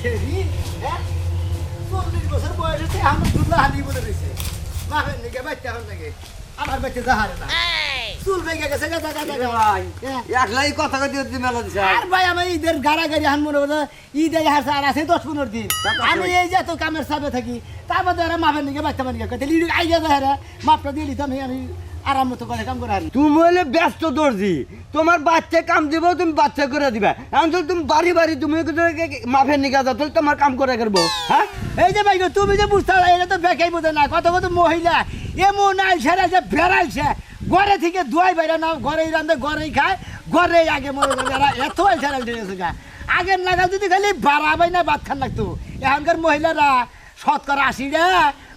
ছেড়ি হ্যাঁ? চল্লিশ বছর বয়স হচ্ছে আমার দুধলা হানি বলে রয়েছে মাফের নিকে বাচ্চা হন নাকি আমার বাচ্চা যাহারে না। চুল বেগে গেছে গা গা গা গা ভাই হ্যাঁ। একলাই কথা কইতে হচ্ছে মেলা দিছে। আর ভাই আমি ঈদের গাড়া গাড়ি হান মনে করো ঈদ এই হাসে আর আছে দশ পনেরো দিন। তা তো আমি এই যে এত কামের চাপে থাকি তার মধ্যে এরা নিকে বাচ্চা মানিকে লিডি আইডিয়া দেয় মাপটা দিয়ে দিতাম আমি আরাম মতো করে কাম করে তুমি হলে ব্যস্ত দর্জি। তোমার বাচ্চা কাম দিব, তুমি বাচ্চা করে দিবে। এখন যদি তুমি বাড়ি বাড়ি তুমি মাফের নিকা যাও, তাহলে তোমার কাম করে করব। হ্যাঁ? এই যে ভাই তুমি যে বুঝতে পারো এটা তো বেকাই বোঝে না। কত কত মহিলা এমন আইসে যে বেড়াইছে। ঘরে থেকে ধোয়াই বাইরে না ঘরেই রান্ধে ঘরেই খায়, ঘরেই আগে করে এরা এত আইসে রান্ধে গা। নাগাল যদি খালি বাড়াবাই না ভাত খান লাগতো। এখনকার মহিলারা শতকরা আশিটা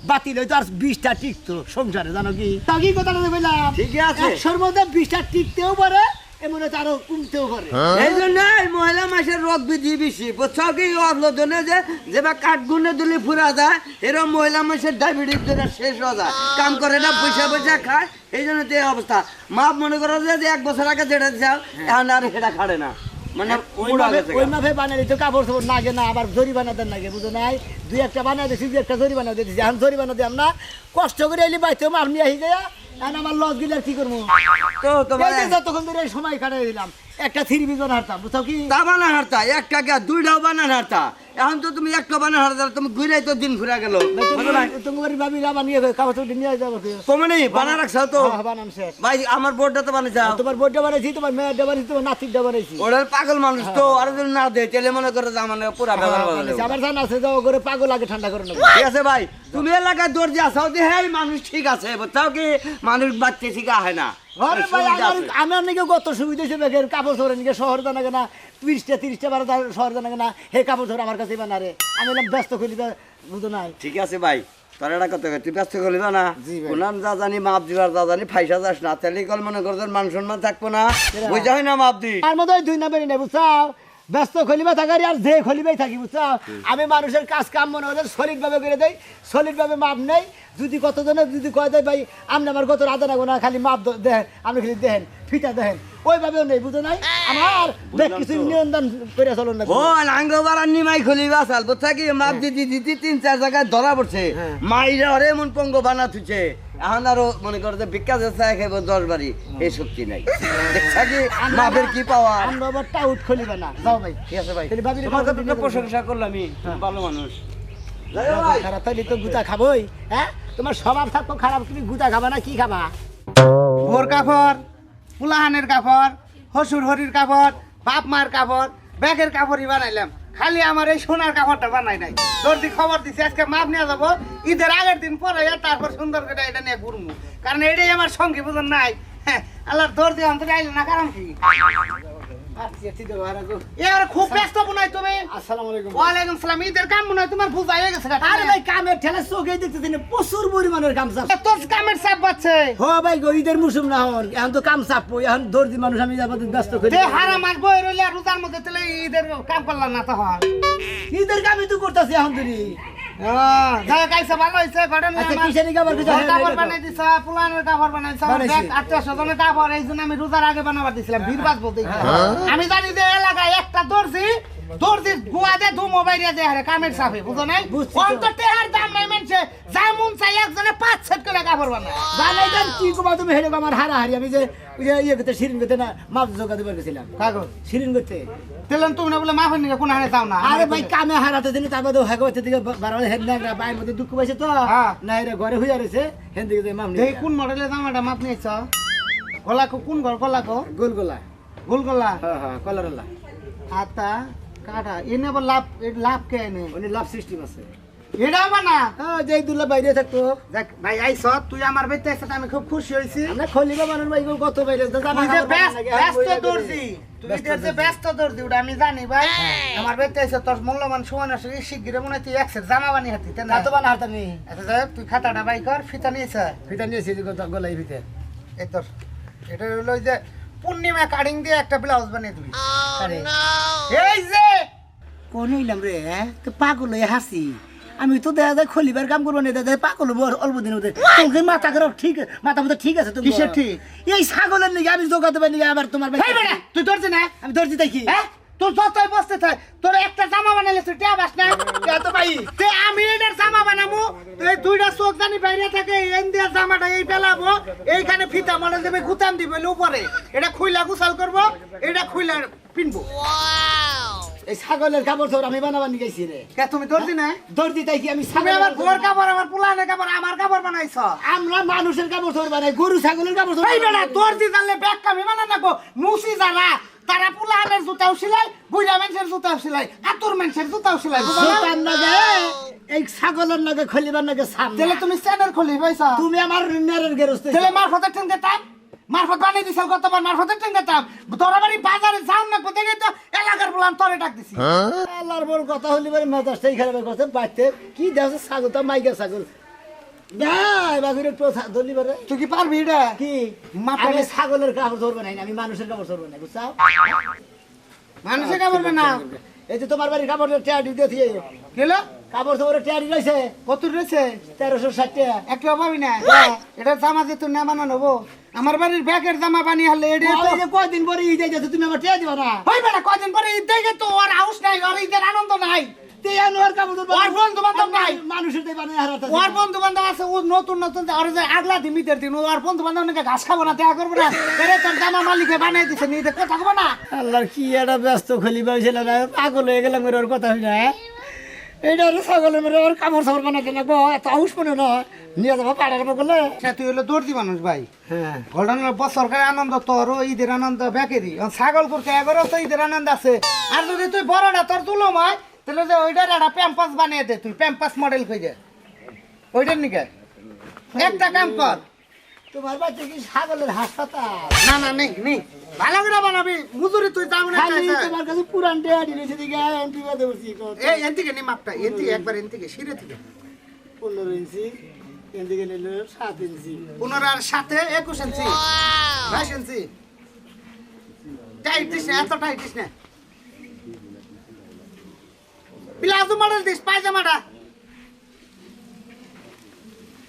বাতিল হইতো আর বিশটা টিকতো সংসারে জানো কি? তা কি কথা বললাম ঠিকই আছে। একশোর মধ্যে বিশটা টিকতেও পারে এমন হচ্ছে আরও কমতেও পারে। এই জন্য মহিলা মাসের রোগ বিধি বেশি। বুঝছ কি? যে যেবা কাঠ গুনে দিলে ফুরা যায় এরকম মহিলা মাসের ডায়াবেটিস যেটা শেষ হয়ে যায়। কাম করে না পয়সা পয়সা খায় এই জন্য তো অবস্থা। মা মনে করো যে এক বছর আগে যেটা চাও এখন আর সেটা খাড়ে না। মানে ওই ওই বানিয়ে কাপড় চোপড় লাগে না আবার জরিমানা দেন নাগে বুঝো নাই? দুই একটা বানিয়ে দিয়েছি দুই একটা জরিমানা দিয়েছি এখন জরিমানা দিলাম না। কষ্ট করে এলি বাইতে মার নিয়ে গেয়া এখন আমার লস গিলে কি করব? তো তোমার যতক্ষণ ধরে সময় কাটাই দিলাম একটা থ্রি বিজন হারতাম বুঝছ কি? তা বানা হারতা একটা কে দুইটাও বানান হারতা। এখন তো তুমি একটা বানান হারতা তুমি ঘুরে তো দিন ঘুরে গেল। তোমার ভাবি নিয়ে কাপড় চোপড় নিয়ে যাব কমনি বানা রাখছো তো। হ্যাঁ, বানাম শেষ। ভাই আমার বোর্ডটা তো তোমার বইটা বানাইছি তোমার মেয়েরটা বানাইছি তোমার নাতিরটা বানাইছি। পাগল মানুষ তো আর যদি না দেয় তাহলে মনে করে যে আমার পুরা বেলা বানাইছি। আমার জানা আছে যে ও করে পাগল আগে ঠান্ডা করে নেব। ঠিক আছে ভাই তুমি এলাকায় দর্জি আসাও যে হ্যাঁ মানুষ ঠিক আছে বুঝছাও কি? মানুষ বাচ্চা ঠিক আহে না। আরে ভাই আমার নাকি কত সুবিধা হিসেবে এর কাপড় চোপড় নাকি শহর জানা না তিরিশটা তিরিশটা বারো শহর জানা না হে কাপড় চোপড় আমার কাছে বানারে। আমি বললাম ব্যস্ত করি বুঝো নাই। ঠিক আছে ভাই তোর এটা তুই ব্যস্ত করলি না। যা জানি মাপ দিবার যা জানি ফাইসা যাস না। তাহলে কল মনে মান সম্মান থাকব না। বুঝা হয় না মাপ আর মধ্যে দুই নেই বুঝছাও? ব্যস্ত খলিবা থাকারি আর যে খলিবাই থাকি বুঝছাও? আমি মানুষের কাজ কাম মনে হলে সলিড ভাবে করে দেই সলিড ভাবে মাপ নেই যদি কত কতজনে যদি কয় দেয় ভাই আপনি আমার কত রাধা না খালি মাপ দ- দেখেন আপনি খালি দেখেন ফিটা দেখেন। ওইভাবেও নেই বুঝো নাই? আমার দেখ কিছু নিয়ন্ত্রণ করে চলুন না। ও লাঙ্গবার আর নিমাই খুলি বাসাল বুঝছা কি? মাপ দিদি দিদি তিন চার জায়গায় ধরা পড়ছে। হ্যাঁ। মাইরা এমন পঙ্গ বানা এখন আরও মনে করো যে ভিক্ষা চেষ্টা খাইব দশ বাড়ি এই শক্তি নাই। দেখছা কি? মাপের কি পাওয়া আমরা আবার টাউট খলিবা না। যাও ভাই ঠিক আছে ভাই। তোমার প্রশংসা করলাম আমি? ভালো মানুষ। খারাপ তাইলে তো গুতা খাবোই হ্যাঁ? তোমার স্বভাব থাকো খারাপ তুমি গুতা খাবা না কি খাবা? ভোর কাপড় পুলাহানের কাপড় হসুর হরির কাপড় বাপ মার কাপড় ব্যাগের কাপড়ই বানাইলাম। খালি আমার এই সোনার কাপড়টা বানাই নাই। দর্জি খবর দিছে আজকে মাপ নিয়ে যাব। ঈদের আগের দিন পরে তারপর সুন্দর করে এটা নিয়ে ঘুরবো কারণ এটাই আমার সঙ্গী বুঝুন নাই? হ্যাঁ আল্লাহর দর্জি অন্তরে আইলে না কারণ কি? আচ্ছা খুব ব্যস্ত মনে তুমি। আসসালামু আলাইকুম। ওয়ালাইকুম সালাম। ঈদের কাম মনে তোমার বুঝা হয়ে গেছে আরে ভাই কামের ঠেলা চোখে দেখতেছি না প্রচুর পরিমাণের কাম চাপ। তোর কামের চাপ পাচ্ছে হ ভাই গো ঈদের মুসুম না হন এখন তো কাম চাপ এখন দর্জি মানুষ আমি ব্যস্ত করি। হারা মাস বই রইলে রোজার মধ্যে তাহলে ঈদের কাম করলাম না তো ঈদের কামই তো করতেছি এখন তুই আমি রোজার আগে বানাবার দিছিলাম, বীরবাস বলতে আমি জানি যে এলাকায় একটা দর্জি, দর্জির গুয়া দিয়ে ধুমো বাইরে দিয়ে হারে, কামের চাপে, বুঝো নাই? তো। অন্তর টেহার দাম নাই মানছে, যা মন চাই একজনে পাঁচ সেট করে কাপড় বানায়। জানাই দেন কি কবা তুমি হেরে আমার হারাহারি আমি যে যে ইয়ে করতে শিরিন করতে না মাপ জোগা দিবার গেছিলাম কাগজ। শিরিন করতে তেলেন তুমি না বলে মাফের নিকে কোন হারে যাও না। আরে ভাই কামে হারাতে দিন তার মধ্যে হেগো থেকে বারবার হেড না বাইরের মধ্যে দুঃখ পাইছে তো হ্যাঁ। না এরা ঘরে হইয়া রয়েছে হেন দিকে মাম দেখি কোন মডেলের জামাটা মাপ নিয়েছ? গলাকো কোন ঘর গলাকো? গোল গোলা গোল গলা? হ্যাঁ হ্যাঁ কলার আল্লাহ আতা, কাটা। এনে আবার লাভ লাভ কে এনে? উনি লাভ সিস্টেম আছে এটাও বানা হ্যাঁ যেই দুলা বাইরে থাকতো। দেখ ভাই আইস তুই আমার বেতে এসে আমি খুব খুশি হয়েছি। আমরা খলিবা মানুষ ভাই বাইরে যে ব্যস্ত হ্যাঁ, দর্জি। তুই যে ব্যস্ত দর্জি ওটা আমি জানি ভাই। আমার বেতে এসে তোর মূল্যবান সময় করে শিগগিরে মনে তুই একসেট জামা বানিয়ে হাতি না? তো বানা হারতা নেই আচ্ছা যাই তুই খাতাটা বাই কর ফিতা নিয়েছ ফিতা নিয়েছি যে গলা- গলাই ফিতে। এই তোর এটা হলো যে পূর্ণিমা কাটিং দিয়ে একটা ব্লাউজ বানিয়ে দিবি আরে। এই যে! কোন হইলাম রে? তো পাগল হয়ে হাসি। আমি তো দেখা যায় খলিবার কাম করব না। দেখা যায় পাগল হব আর অল্প দিনের মধ্যে। তোকে মাথা খারাপ ঠিক মাথা মতো ঠিক আছে তুমি কিসের ঠিক? এই ছাগলের নিয়ে আমি জোগাতে পারি নাকি আবার তোমার তুই ধরছি না? আমি ধরছি দেখি। হ্যাঁ? তোর যতই বসতে থাক তোর একটা জামা বানাইলে তুই টিয়া বাস না? এত ভাই তে আমি এটার জামা বানাবো এই দুইটা চোখ জানি বাইরে থাকে এই জামাটা এই পেলাবো এইখানে ফিতা মনে দেবে গুতাম দিবে উপরে। এটা খুইলা গুছাল করব এটা খুইলা পিনবো। এই ছাগলের কাপড় চোপড় আমি বানাবানি গেছি রে। কে তুমি দর্জি না দর্জি তাই কি আমি তুমি আমার গোর কাপড় আমার পুলানের কাপড় আমার কাপড় বানাইছ? আমরা মানুষের কাপড় চোপড় বানাই গরু ছাগলের কাপড় চোপড় এই বেটা দর্জি জানলে ব্যাগ কামি বানা নাকো মুসি যারা তারা পুলানের জুতাও সিলাই বুড়া মানুষের জুতাও সিলাই আতুর মানুষের জুতাও সিলাই সেটার নাগে এই ছাগলের নাগে খলিবার নাগে সামনে তাহলে তুমি স্যানের খুলি পাইছা তুমি আমার নেরের গেরস্তে তাহলে মারফতের ট্রেন গেতাম মারফত বানিয়ে দিছিল কতবার মারফতের ট্রেন গেতাম তোরা বাড়ি বাজারে যাও না কোথায় তো এলাকার বললাম তোরে ডাক দিছি। আল্লাহর বড় কথা হলি বারে মেজাজটাই খারাপ করছে বাড়তে কি দেখছে ছাগল তো মাইকা ছাগল। ধরলি তুই কি পারবি এটা? কি? আমি ছাগলের কাপড় ধরবো নাই আমি মানুষের কাপড় ধরবো না না? এই যে তোমার বাড়ি কাপড় দিয়ে দিয়ে কাপড় তোমার টেয়ারি রয়েছে কত রয়েছে? তেরোশো ষাট টাকা একটু পাবি না। এটা জামা না বানানো আমার বাড়ির ব্যাগের জামা বানিয়ে হলে তো কয়দিন পরে ঈদ যাচ্ছে তুমি আমার টেয়া দিবা না হই বেটা কদিন পরে ঈদ দেখে তো ওর হাউস নাই ওর ঈদের আনন্দ নাই। তিয়ানো আর কাপড় ধরবো ওর বন্ধু বান্ধব নাই। মানুষের দিয়ে বানায় হারাতে ওর বন্ধু বান্ধব আছে ও নতুন নতুন আর যে আগলা দিন ঈদের দিন ওর বন্ধু বান্ধব নাকি ঘাস খাব না দেখা করব না। এরে তোর জামা মালিকে বানিয়ে দিছে নিতে কথা কবো না। আল্লাহর কি একটা ব্যস্ত খলি পাইছিল না পাগল হয়ে গেলাম ওর কথা হই না এইটা ওর ছাগলের মেরে ওর কাপড় সাপড় বানাতে লাগবো এত আউস মনে না। নিয়ে যাব পাড়া কাপড় করলে সে তুই হলো দর্জি মানুষ ভাই। হ্যাঁ। ঘটনার বছরকার আনন্দ তোর ঈদের আনন্দ ব্যাকেরই ছাগল করতে এগারো তো ঈদের আনন্দ আছে। আর যদি তুই বড়টা তোর তুলো মায় তাহলে যে ওইটার একটা প্যাম্পাস বানিয়ে দে তুই প্যাম্পাস মডেল খুঁজে। ওইটার নিকে। একটা কাম কর তোমার বাচ্চা কি ছাগলের হাসপাতাল? না না নেই নেই। ভালো করে বানাবি। মজুরি তুই যাব না খালি তোমার কাছে পুরান টেয়া দিলেছে দিকে এমপি বাদে বসি এই এন নি মাপটা এন থেকে একবার থেকে সিঁড়ে থেকে পনেরো ইঞ্চি এন দিকে নিল সাত ইঞ্চি পনেরো আর সাথে একুশ ইঞ্চি বাইশ ইঞ্চি টাইট দিস না এত টাইট না। బ్లౌజ్ మోడల్ తీసి పాయజమాడ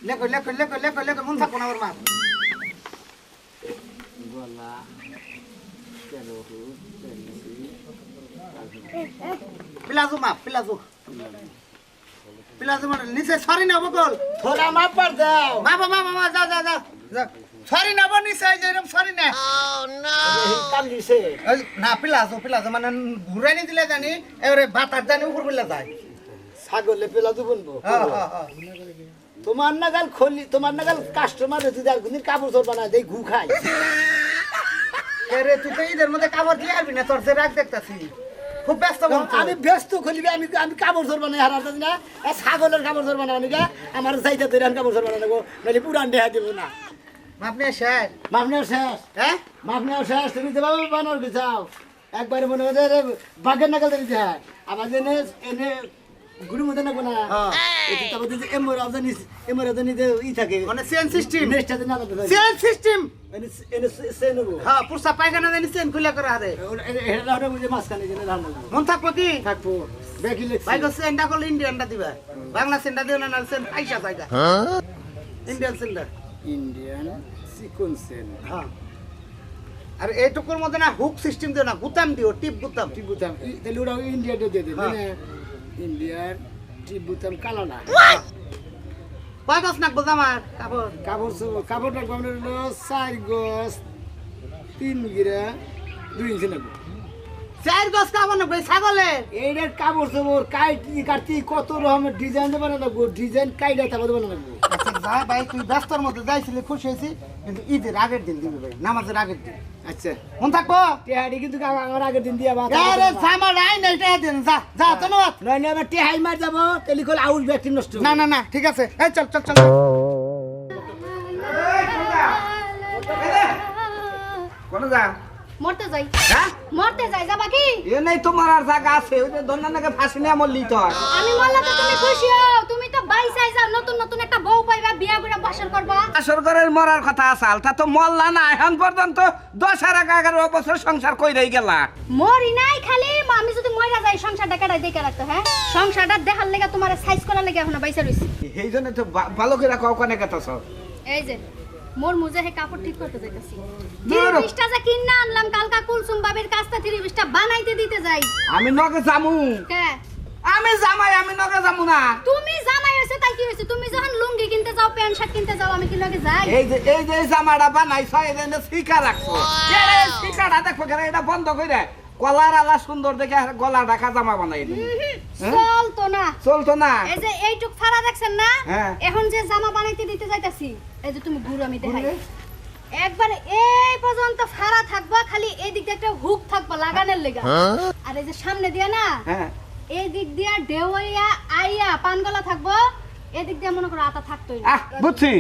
లేకు లేకు లేకు లేకు లేకు ముందు కొనవరు మా పిలాజు మా పిలాజు పిలాజు మోడల్ నిసే సారీ నా బకోల్ थोड़ा माफ कर दो माफ माफ माफ जा जा जा সরি না বনি সাই যে সরি না কাম দিছে ওই না প্লাজো প্লাজো মানে ঘুরাই নি দিলে জানি এবারে বাতার জানি উপর বলে যায়। ছাগলে পেলা হ্যাঁ হ্যাঁ তোমার নাগাল খলি তোমার নাগাল কাস্টমার যদি আর কোনদিন কাপড় চোর বানায় দেই ঘু খাই। এরে তুই তো ঈদের মধ্যে কাপড় দিয়ে আসবি না তোর যে রাগ দেখতাছি। খুব ব্যস্ত আমি ব্যস্ত খুলিবি আমি আমি কাপড় চোর বানাই হারাতে না এ ছাগলের কাপড় চোর বানাবো নিকা আমার চাইতে ধরে আমি কাপড় চোর বানাবো নাহলে পুরান দেহা দিব না। শেষ। হ্যাঁ? শেষ। তুমি একবারে মনে হয় বাঘের হয়। আবার যে এনে এনে গুরু মধ্যে না। হ্যাঁ। এমর এমর যে ই থাকে। মানে সিস্টেম। না সিস্টেম। এনে এনে হ্যাঁ পুরসা পায়খানা জানি চেন খুলে করে হারে এটা রান্না বুঝে মাঝখানে জেনে রান্না করব মন থাকব কি? থাকব। বেকি লেখছি। ভাই গো চেনটা করলে ইন্ডিয়ানটা দিবা। বাংলা চেনটা দিও না জায়গা। ইন্ডিয়ান চেনটা ইন্ডিয়ান চিকন সেল হ্যাঁ। আর এইটুকুর মধ্যে না হুক সিস্টেম দিও না গুতাম দিও টিপ গুতাম। টিপ বুতাম ই- তাহলে ওরা ইন্ডিয়াটা দিয়ে দেবে। হ্যাঁ। মানে ইন্ডিয়ার টিপ বুতাম কালো না। কয় গছ নাকবো জামার? কাপড়। কাপড় কাপড়টা কমনে হলো চার গজ তিন গিরা দুই ইঞ্চি লাগবে চার গছ কাপড় নাকবো এই ছাগলের? এইটার কাপড় চোপড় কাইটি কাটতি কত রকমের ডিজাইন দেবে না ডিজাইন কাইটা তারপর দেবে না যা ভাই তুই ব্যস্তর মধ্যে যাইছিলি খুশি হয়েছি কিন্তু ঈদের আগের দিন দিবি ভাই নামাজের আগের দিন। আচ্ছা। মন থাকব? টেহাড়ি কিন্তু আ- আমার আগের দিন দিয়া বা আরে জামা নাই না এটা দিন যা যা ধন্যবাদ। নয় না আবার টেহাই মার যাব টেলিকল আউল ব্যাগটি নষ্ট না না না ঠিক আছে। এই চল চল চল কোন যা। মরতে যাই। হ্যাঁ? মরতে যাই যাবা কি? এ নাই তোমার আর জায়গা আছে ওই ফাঁসি নিয়ে মরলি তো। আমি মরলে তো তুমি খুশি হও তুমি বাইসাই যাও নতুন নতুন একটা বউ পাইবা বিয়া করে বাসর করবা। মরার কথা আসাল তা তো না এখন পর্যন্ত দশ আর এগারো বছর সংসার কইরাই গেলা। মরি নাই খালি আমি যদি মইরা যাই সংসারটা কেটে দেখে রাখতো হ্যাঁ? সংসারটা দেখার লেগে তোমার সাইজ করার লেগে এখন বাইসা রইছি। এই জন্য তো যে মোর মুজে হে কাপড় ঠিক করতে যাইতাছি। তিরিশটা যে কিনা আনলাম কালকা কুলসুম বাবির কাছটা তিরিশটা বানাইতে দিতে যাই। আমি নগে যামু। কে আমি জামাই আমি নগে যামু না। তুমি জামাই হয়েছে তাই কি হয়েছে? তুমি যখন লুঙ্গি কিনতে যাও প্যান্ট শার্ট কিনতে যাও আমি কি লগে যাই? এই যে এই যে জামাটা বানাইছ এই যে শিকা রাখছো। এই শিকাটা দেখো কেন এটা বন্ধ করে। কলার আলা সুন্দর দেখে গলা ঢাকা জামা বানাই দিই চল তো না। চলতো না। এই যে এইটুক ফাড়া দেখছেন না? হ্যাঁ। এখন যে জামা বানাইতে দিতে যাইতাছি এই যে তুমি ঘুর আমি দেখাই। একবারে এই পর্যন্ত ফাড়া থাকবা খালি এই দিক দিয়ে একটা হুক থাকবা লাগানোর লেগা। আর এই যে সামনে দিয়া না হ্যাঁ। এই দিক দিয়া ঢেউয়া আইয়া পানগলা থাকব, এদিক দিয়ে মনে করো আতা থাকতো না বুঝছি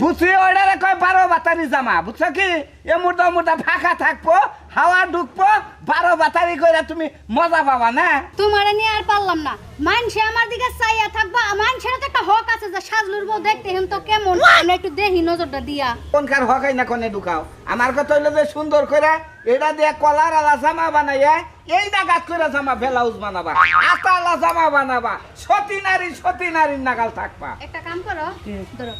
বুঝছি ওইটারে কয় বারো বাতারি জামা বুঝছ কি? এ মুর্দা মুর্দা ফাঁকা থাকব হাওয়া ঢুকবো বারো বাতারি করে তুমি মজা পাবা না? তোমার নিয়ে আর পারলাম না। মানসে আমার দিকে চাইয়া থাকবা মানসের তো একটা হক আছে যে সাজলুর বউ দেখতে হেন তো কেমন আমরা একটু দেখি নজরটা দিয়া। কোনকার হকাই না কোনে ঢুকাও? আমার কথা হইল যে সুন্দর করে এটা দিয়ে কলার আলা জামা বানাইয়া এই নাগাদ করে জামা ব্লাউজ বানাবা আতা আলা জামা বানাবা সতী নারী সতী নারীর নাগাল থাকবা। একটা কাম করো ধরো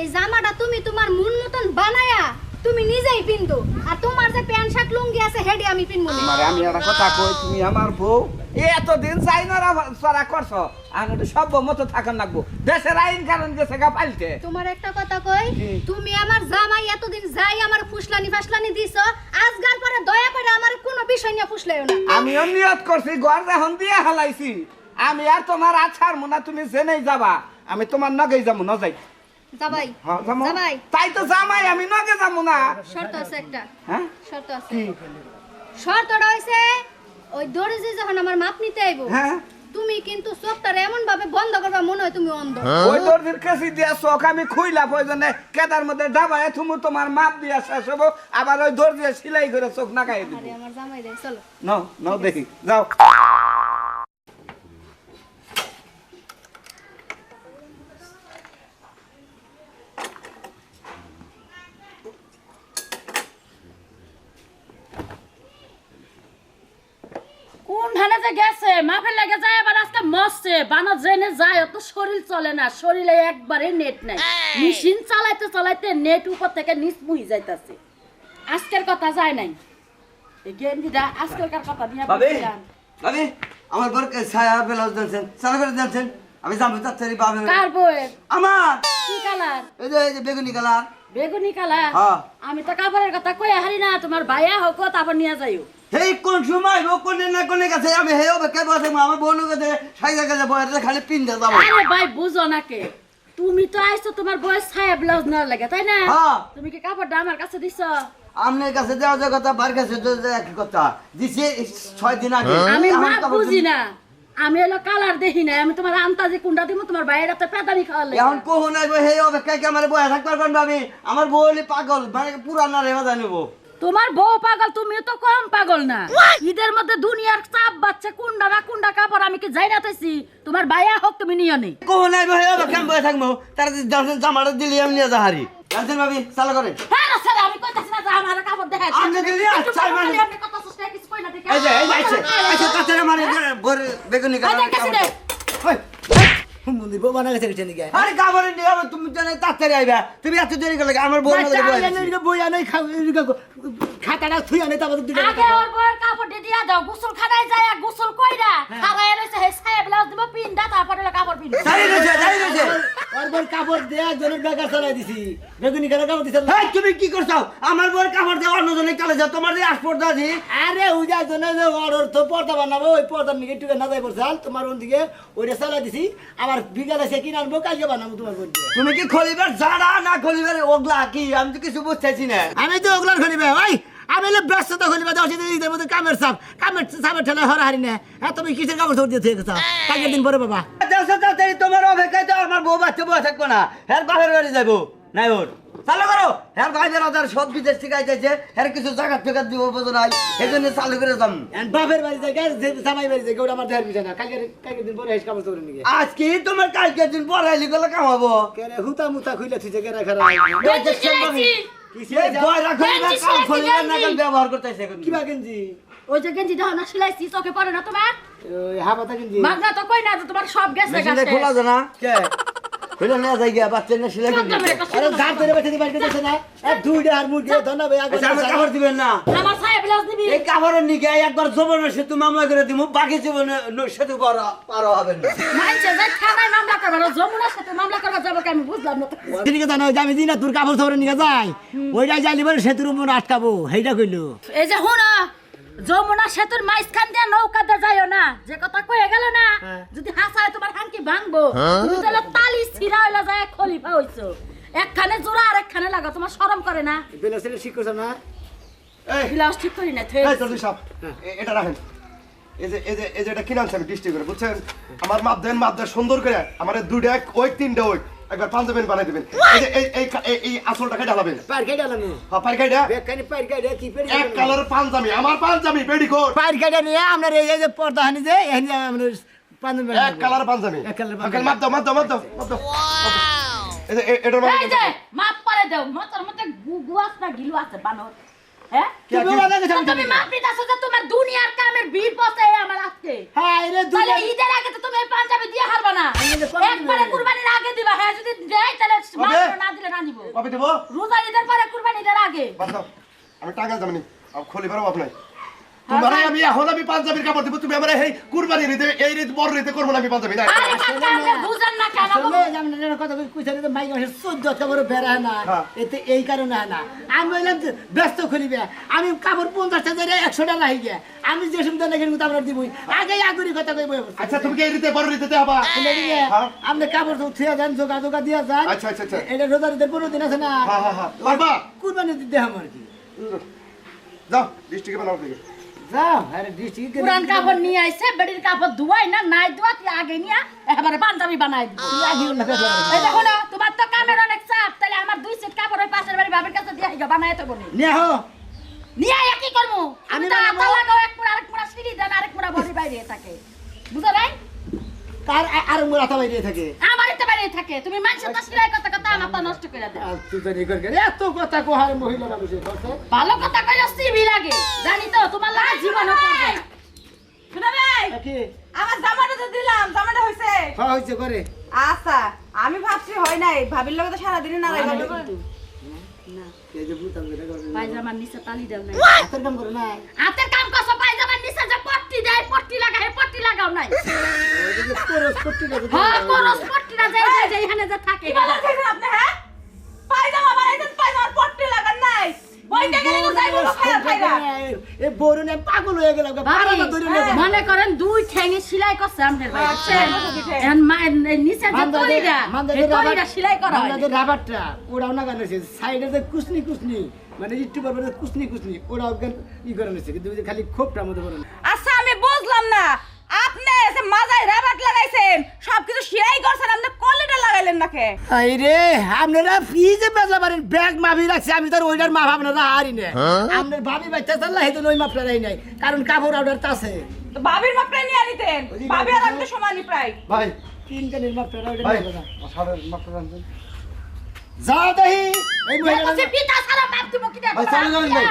এই জামাটা তুমি তোমার মন মতন বানায়া তুমি নিজেই পিনতো। আর তোমার যে প্যান্ট শার্ট লুঙ্গি আছে হেডি আমি পিনবো। তোমারে আমি একটা কথা কই তুমি আমার বউ এ এতদিন চাই না সারা করছ আর একটু সভ্য মতো থাকার লাগবো। দেশের আইন কারণ গেছে গা পাল্টে। তোমার একটা কথা কই তুমি আমার জামাই এতদিন যাই আমার ফুসলানি ফাসলানি দিছ আজকাল পরে দয়া করে আমার কোনো বিষয় নিয়ে ফুসলাইও না। আমিও নিয়ত করছি ঘর যখন দিয়ে হালাইছি। আমি আর তোমার আছার মোনা তুমি জেনেই যাবা। আমি তোমার নগেই যাব ন যাই জামাই হ্যাঁ, জামাই? তাই তো জামাই আমি নগে যাব না। শর্ত আছে একটা হ্যাঁ? শর্ত আছে। শর্তটা হইছে ওই দর্জি যখন আমার মাপ নিতে আইবো হ্যাঁ। তুমি কিন্তু চোখটার এমন ভাবে বন্ধ করবা মনে হয় তুমি অন্ধ। ওই দর্জির কাছে দিয়া চোখ আমি খুইলা প্রয়োজনে কেদার মধ্যে ডাবায় তুমি তোমার মাপ দিয়া শেষ হব আবার ওই দর্জি সিলাই করে চোখ নাকাই দিব। আমার জামাই রে চলো। নাও নাও দেখি যাও কোন ধানে যে গেছে মাফের লেগে যায় আবার আজকে মরছে বানা জেনে যায় অত শরীর চলে না শরীরে একবারে নেট নাই। মেশিন চালাইতে চালাইতে নেট উপর থেকে নিচ যাইতাছে। আজকের কথা যায় নাই। এই গেঞ্জিটা কথা? নিয়ে ভাবি! আমার বর ছায়া ব্লাউজ দিয়েছেন চালু করে দিয়েছেন। আমি জানব তাড়াতাড়ি পাবে কার বইয়ের আমার! কি কালার? এই যে এই যে বেগুনি কালার। বেগুনি কালার? হ্যাঁ। আমি তো কাপড়ের কথা কই হারি না তোমার ভাইয়া হোক তারপর নিয়ে যাইও। এই কোন সময় ও কোনে না কোনে কাছে আমি হেও বেকার বসে আমার বোনের কাছে সাইজা কাছে বয়ারে খালি পিনতে যাব। আরে ভাই বুঝো না কে? তুমি তো আইছো তোমার বয়স ছায়া ব্লাউজ না লাগে তাই না? হ্যাঁ। তুমি কি কাপড়টা আমার কাছে দিছো? কাছে দেওয়া যে কথা বার কাছে তো এক কথা। দিছে ছয় দিন আগে। আমি আমার মাপ বুঝি না। আমি হলো কালার দেখি না আমি তোমার আন্তাজি কুন্ডা দিব তোমার বাইরে রাতে পেদানি খাওয়ার লাগে। এখন কখন আসব হে অপেক্ষায় কি আমার বয়া থাকতে পারবেন ভাবি আমার বউ হলে পাগল মানে পুরানা রেবা জানিব। তোমার বউ পাগল তুমি তো কম পাগল না। ঈদের মধ্যে দুনিয়ার চাপ বাচ্চা কুন্ডা না কুন্ডা কাপড় আমি কি যাই না তাইছি তোমার ভাইয়া হোক তুমি নিও নি। কখন আসব হে অপেক্ষা আমি বয়া থাকব? তারা জানছেন জামাটা দিলি আমি নিয়ে যাহারি। জানছেন ভাবি চালু করেন হ্যাঁ না স্যার আমি কইতাছি না যে আমার কাপড় দেখাই। আপনি দিলি চার মাস- আপনি কথা সুস্থ কিছু কই না দেখে এই যে এই যে আইছে কাছে মানে ঘরে বেগুনি দে। মন্দির বউ বানা গেছে কিছু নাকি আরে কাবরে নিয়ে আবার তুমি জানে তাড়াতাড়ি আইবা। তুমি এত দেরি করলে আমার বউ না বই আনে খাতাটা থুই আনে তারপর দুটো আগে ওর বউয়ের কাপড় দিয়া দাও গোসল খানায় যায় গোসল কইরা খারায় রইছে হে ছায়া ব্লাউজ দিব পিনদা তারপরে হলো কাপড় রয়েছে দাঁড়িয়ে রয়েছে ওর কাপড় দিয়ে একজনের বেকার চালাই দিছি। বেগুনি কেন কাপড় দিছে। হেই, তুমি কি করছ? আমার বউর কাপড় দিয়ে অন্যজনের কালে যাও তোমার দিয়ে আসপোর্ট দাদি আরে উজা জনে যে অর্ডার তো পর্দা বানাবো ওই পর্দার নিকে একটু না যাই বলছাল তোমার ওদিকে ওইটা চালাই দিছি। আবার বিকালে সে কিনে আনব কালকে বানাবো তোমার বোনকে তুমি কি খলিবার জানা না খলিবার ওগলা? কি আমি তো কিছু বুঝতেছি না। আমি তো ওগুলার খলিবে ভাই আমি হলে ব্যস্ততা খলিবে দশ দিন ঈদের মধ্যে কামের চাপ কামের চাপের ঠেলে হরা হারি না। হ্যাঁ তুমি কিসের কাপড় চোর দিয়ে থেকে কালকের দিন পরে বাবা। দেখছ তাড়াতাড়ি তোমার অপেক্ষায় তো আমার বউ বাচ্চা বয়ে থাকব না। হ্যাঁ বাপের বাড়ি যাব। নাই ওর চালু করো। হ্যাঁ ভাই বেড়াদার সব বিদেশ থেকে আইতেছে। হ্যাঁ কিছু জায়গা ফেকার দিব বোঝো নাই। এই জন্য চালু করে যাম। বাপের বাড়ি যায় জামাই বাড়ি যায় ওটা আমার দেহের বিষয় না। কালকের কালকের দিন পরে এসে কাপড় চোর নিয়ে আজকে তোমার কালকে দিন পড়াইলি গেলে কামাবো কেরে হুতা মুতা খুইলে থুইছে কেরে খারাপ। ব্যবহার করতেছে কিবা গেঞ্জি? ওই যে গেঞ্জি দাও না সিলাইছি চোখে পড়ে না তোমার? হাবাতা গেঞ্জি। মাগনা তো কই না তোমার সব গেছে খোলা জানা কে? হইলে না যাই গিয়া বাচ্চা না সেলাই করে চোদ্দ দিতে। মেরে কথা আরে শুনো গান করে বেঁচে দিবার না এ দুইটা আর মুরগি ধন্যবাদ আমার কাপড় দিবেন না আমার ছায়া বিলাস দিবি এই কাপড়ের নিকে একবার জবরের সেতু মামলা করে দিব বাকি জীবনে ন- সেতু পারো পারো হবে না মানছে যে থানায় মামলা করবে না সাথে মামলা করবে যাবে কি আমি বুঝলাম না আমি দিন না তোর কাপড় সাপড় নিয়ে যাই ওইটা যাইলি বলে সেতুর উপর আটকাবো সেইটা কইলো এই যে হুনা যমুনা সেতুর মাঝখান দিয়ে নৌকাতে যাইও না। যে কথা কয়ে গেল না যদি হাসায় তোমার হানকি ভাঙবো তুমি তাহলে তালি ছিড়া হইলা যায় খলিফা হইছো। একখানে জোড়া আর একখানে লাগা তোমার শরম করে না। বেলা ছেলে ঠিক করছে না? এই বিলাস ঠিক করি না এই চলুন সব এ- এটা রাখেন। এই যে এই যে এই যে এটা কিনে আনছি আমি ডিস্ট্রি করে বুঝছেন? আমার মাপ দেন মাপ দেন সুন্দর করে। আমার দুইটা এক ওই তিনটা ওই। একবার পাঞ্জাবেন বানাই দিবেন। এই যে এই এই এই- এই আসলটাকে ঢালাবেন। পার কেটে আলাম হ্যাঁ বেকানি পার কেটে কি পেরি এক কালারের পাঞ্জাবি আমার পাঞ্জাবি পেডি কোট পার কেটে নিয়ে আপনার এই যে পর্দা হানি যে এখানে আমরা পাঁচজন এক কালার পাঞ্জাবি এক পাঞ্জাবি। মাপ দাও মাপ দাও মাপ দাও মাপ দাও। এই যে এ- এটার মানে এই যে মাপ করে দাও। মাথার মধ্যে গুগু আছে না গিলু আছে বানর। হ্যাঁ? তুমি কে- বলা গেছে আমি তুমি মাপ দিতেছো যে তোমার দুনিয়ার কামের ভিড় পচে আমার আজকে। হ্যাঁ রে ঈদের আগে তো তুমি পাঞ্জাবি দিয়ে হারবা না। একবারে? কুরবানির আগে দিবা। হ্যাঁ যদি দেয় তাহলে মাত্র না দিলে না দিব। কবে দেবো? রোজা ঈদের পরে কুরবানি আগে। আমি টাকা জানি আমি খুলি পারব আপনার তোমার ভাই। আমি এখন আমি পাঞ্জাবির কাপড় দিব তুমি আমার এই কুরবানি নিতে এই রীতি বড় রীতি করব আমি পাঞ্জাবি না আরে কাকা আপনি বুঝেন না কেন? আসলে কথা তো মাইক মাসে 14 টা বড় না। হ্যাঁ। এতে এই কারণে না। আমি বললাম ব্যস্ত খুলিবে আমি কাপড় 50 টাকা দিয়ে 100 টাকা রাখি গে। আমি যে সুবিধা লাগে কিন্তু আমরা দিবই। আগে আগুরি কথা কই আচ্ছা তুমি কি এই রীতি বড় রীতিতে হবা হ্যাঁ। আপনি কাপড় তো থিয়া যান জোগা জোগা দিয়া যান। আচ্ছা, আচ্ছা, আচ্ছা। এটা রোজারিদের পনেরো দিন আছে না? হ্যাঁ হ্যাঁ হ্যাঁ। কুরবানি দিতে আমার কি। যাও ডিস্ট্রিক্টে বানাও দিকে যাও আরে ডিস্ট্রিক্ট পুরান কাপড় নিয়ে আইছে বেডির কাপড় ধুয়াই না নাই ধোয়া তুই আগে নিয়ে এবারে পাঞ্জাবি বানাই দিব। এই দেখো না তোমার তো কামের অনেক চাপ তাহলে আমার দুই সেট কাপড় ওই পাশের বাড়ি বাবার কাছে দিয়ে আইগা বানাই তো বলি নিয়ে হো। নিয়ে আইয়া কি করমু আমি তো আতা লাগাও এক পুরা আরেক পুরা সিঁড়ি দেন আরেক পুরা বডি বাইরে থাকে। বুঝা নাই? কার আর বাইরে থাকে। আমার বাইরে থাকে। তুমি মানুষের কথা কথা আমার তো নষ্ট করে আর তুই জানি করে এত কথা কোহার মহিলা মানুষের কথা। ভালো কথা কইলে সিবি লাগে জানি তো তোমার লাগে জীবন করবে শোনা ভাই। কি? আমার জামাটা তো দিলাম জামাটা হয়েছে হ্যাঁ হইছে করে। আচ্ছা আমি ভাবছি হয় নাই। ভাবির লগে তো সারাদিনই না এই যে বুতাম যেটা করে। পায়জামার নিচে তালি দাও নাই। হাতের কাম করে না হাতের কাম করছ পায়জামার নিচে যে পট্টি পট্টি লাগা হে পট্টি লাগাও নাই। ওই যে খরচ করতে লাগে হ্যাঁ করস পট্টিটা যে যে- যে এখানে যে থাকে। কি বলছেন আপনি হ্যাঁ? পায়জামা বানাইছেন পায়জামার পট্টি লাগান নাই। বইতে গেলে তো যাইবো না। খায়া খাইরা এ বড় নে পাগল হয়ে গেল ধরে নিয়ে মনে করেন দুই ঠ্যাঙে সেলাই করছে আমাদের ভাই এখন মা- নিচে যে সেলাই করা হয়। আমাদের রাবারটা ওরাও না গানেছে সাইডে যে কুসনি কুসনি মানে একটু পর পর কুসনি কুসনি ওরাও গান ই করে নিছে কিন্তু খালি খোপটা আচ্ছা আমি বুঝলাম না আপনি এসে মাজায় রাবাট লাগাইছেন সবকিছু সেরাই করছেন আপনি কলিটা লাগাইলেন নাকি আই রে আপনারা ফ্রিজে বেজা পারেন ব্যাগ মাফি রাখছে আমি তার ওইটার মাপ আপনারা হারি না। আপনার ভাবি বাচ্চা চাল্লা হেতু ওই মাপটা নাই কারণ কাপড় অর্ডার আছে। ভাবির মাপটা নিয়ে নিতেন ভাবি আর আমি তো সমানই প্রায়। ভাই তিন কানের মাপটা ওইটা ভাই। সারের মাপটা জানতেন যাও দেখি এই মহিলাটা পিতা সারা মাপ দিব কি দেব ভাই, চলে যাবেন ভাই।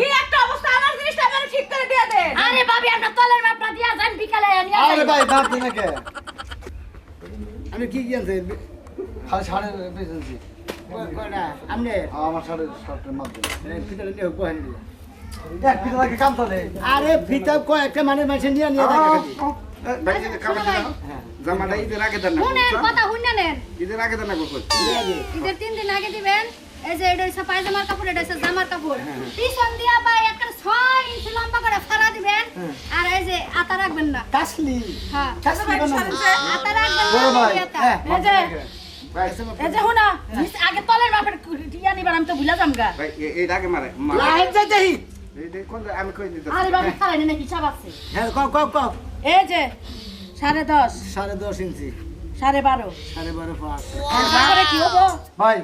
কি একটা অবস্থা আমার জিনিসটা আপনারা ঠিক করে দিয়ে দেন। আরে ভাবি আমরা তলের মাপটা দিয়া যান বিকালে আরে ভাই বাদ দিন নাকি আমি কি কি আনছে খালি সারের পেয়েছি কয়টা? আপনি আমার সারের শার্টের মাপ দিন ফিতাটা নিয়ে কোহেন আরে ফিতা কয়েকটা মানে মানুষের নিয়ে নিয়ে দেখা খালি ভাই এই যে কাপড় দিলাম জামাটা ঈদের আগে দেন না। ঈদের আগে দেন না ঈদের তিন দিন আগে দিবেন। এই যে এটা হচ্ছে পায়জামার কাপড় এটা হচ্ছে জামার কাপড়। পিছন দিয়া বা একটা ছয় ইঞ্চি লম্বা করে ফাড়া দিবেন আর এই যে আতা রাখবেন না। কাশলি হ্যাঁ। আতা রাখবেন না এই আতা। হ্যাঁ এই যে এই যে হুনা আগে তলের নিবার আমি তো ভুলা যাম গা। আগে মারে। লাইন যাই আমি কই দিতে আরে বাবা খালাই না হিসাব আছে। হ্যাঁ ক ক ক এই যে সাড়ে দশ। সাড়ে দশ ইঞ্চি। সাড়ে বারো। সাড়ে বারো পাঁচ। কি হব? ভাই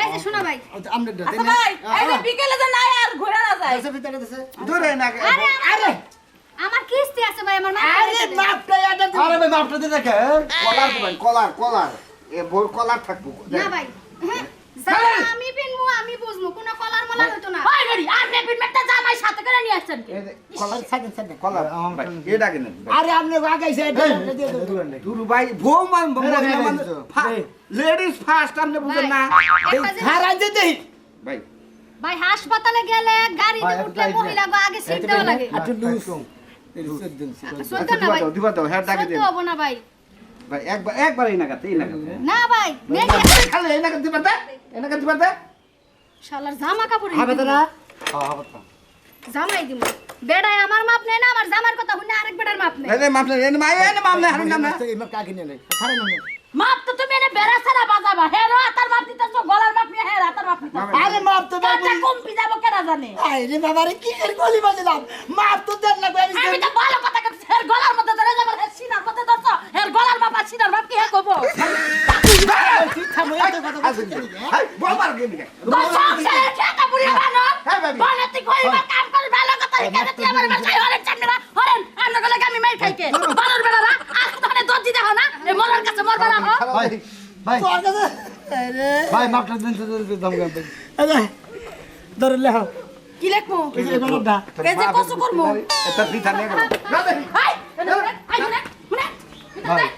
এই যে শোনা ভাই। আমরা আচ্ছা ভাই এই যে বিকেলে যে নাই আর ঘুরে না যায়। ফিতাটা দিছে ধরে না আরে আরে আমার কিস্তি আছে ভাই আমার আরে মাপটা এটা আরে ভাই মাপটা দিন নাকি কলার দিবেন কলার কলার। এ বই কলার থাকব। না ভাই আমি পিনমু আমি বুঝমু কোনো কলার মালা হইতো না। ওই বেরি আর নে পিনমেটটা জামাই সাথে করে নিয়ে আসছেন কে? কলার সাইকেল সাইকেল কলা ভাই এটা কিনেন আরে আপনি আগাইছে দুরু ভাই। লেডিস ফার্স্ট আপনি বুঝেন না। হারাই যেতে ভাই। ভাই হাসপাতালে গেলে গাড়িতে উঠলে মহিলা আগে সিট দেওয়া লাগে। একটু লুজ। সত্য না ভাই দিবা তো হ্যাঁ ডাকে না ভাই। ভাই একবার একবার এই নাগাতে এই নাগাতে। না ভাই নেই। খালি এই এই নাগাতে শালার জামা কাপড় হবে তো না? জামাই দিব বেড়ায় আমার মাপ নেই না আমার জামার কথা শুনে আরেক বেড়ার মাপ নেই। এই মামলা এই মাই এই মামলা হারুন না কাকি নেই না। মাপ তো তুমি এনে বেড়া ছাড়া বাজাবা। হে রো হাতার মাপ দিতেছো গলার মাপ নিয়ে হে হাতার মাপ দিতেছো আরে মাপ তো বাবু কাটা কমপি যাব কেনা জানে? আরে বাবা রে কি করে গলি বাজলাম? মাপ তো দেন না আমি আমি তো ভালো কথা কইছি হের গলার মধ্যে ধরে যাব হে সিনার মধ্যে ধরছো হের গলার মাপ আর সিনার মাপ কি হে কইবো? বানো হ্যাঁ, বাবি। বলতি কইবা কাম করে ভালো কথা এখানে তুই আমার হরেন চান্ডরা হরেন আমরা গলে আমি মাই খাইকে বানর বেড়ারা আজ তো মানে দর্জি দেখো না এই মরার কাছে মরবা না হো ভাই ভাই। তোর কাছে? আরে। ভাই মাপটা দিন তো দাম গাম আরে ধরলে হাও কি লেখমু এই যে কোনটা এই যে কসু করমু। এটা পিঠা নিয়ে গেল। শুনে। শুনে ভাই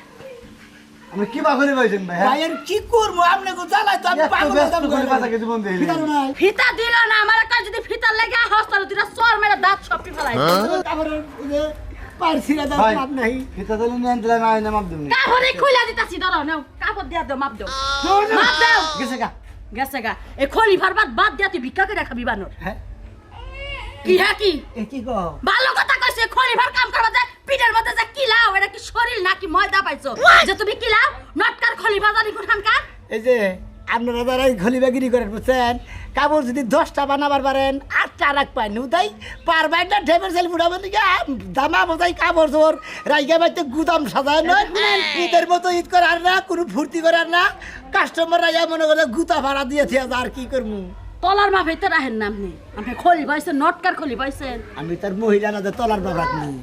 আপনি কি বা করে পাইছেন ভাই হ্যাঁ? ভাই আর কি করব? আপনি কো জ্বালাই তো আমি পাগল ব্যস্ত করে বাঁচা কিছু বন্ধ হইলে। ফিতারো নাই। ফিতা দিল না আমার কাছে যদি ফিতা লেগে হস্তাল দুটা চর মেরে দাঁত সবটি ফেলাই তারপরে যে দাও মাপ নাই। ফিতা দিলে নিয়ে আনতে না মাপ দিমনি কাপড়ে খুইলা দিতাছি ধরো নাও কাপড় দিয়া দাও মাপ দাও। মাপ দাও। গেছে গা। গেছে গা। এই খলিফার বাদ বাদ দিয়া তুই ভিক্ষা করে খাবি বানর। হ্যাঁ। কি হ্যাঁ কি? এ কি কও? ভালো কথা কইছে খলিফার কাম করবা যায় পিঠের মধ্যে যে কিলাও এটা কি শরীর নাকি ময়দা পাইছো? যে তুমি কিলাও নটকার খলিফা জানি কোনখানকার এই যে আপনারা যারা এই ঘলিবাগিরি করেন বুঝছেন? কাপড় যদি দশটা বানাবার পারেন রাখ পায় নু তাই পারবেন না ঢেপের সেল ফুটাবেন দিকে দামা বোঝাই কাপড় জোর রাইগা বাইতে গুদাম সাজায় নয় ঈদের মতো ঈদ করার না কোনো ফুর্তি করার না। কাস্টমাররা ইয়া মনে করে গুতা ভাড়া দিয়েছে আর কি করব তলার মাপ হইতে রাহেন না আপনি? আপনি খলি পাইছেন নটকার খলি পাইছেন। আমি তার মহিলা না যে তলার বাবা নিই